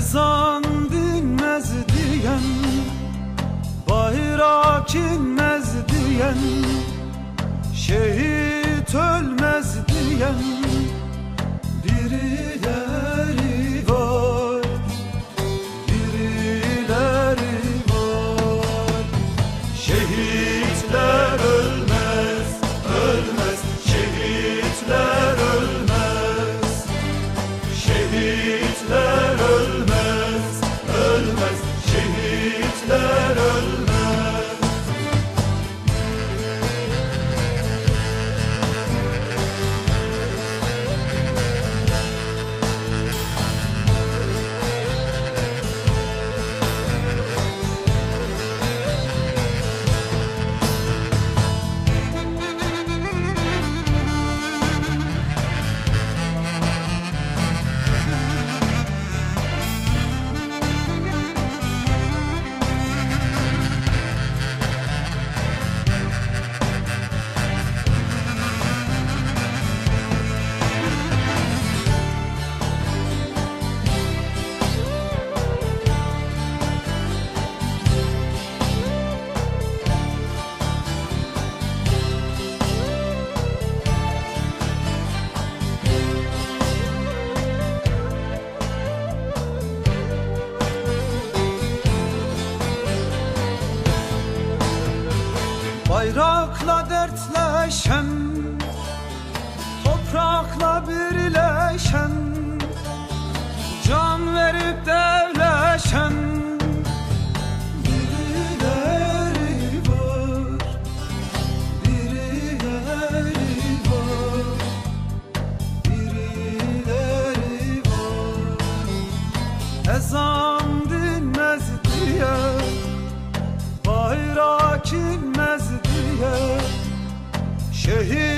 Ezan dinmez diyen Bayrak inmez diyen Şehir dertleşen Toprakla birleşen Can verip devleşen Birileri var Birileri var Birileri var. Ezan Bayrak inmez diye Şehit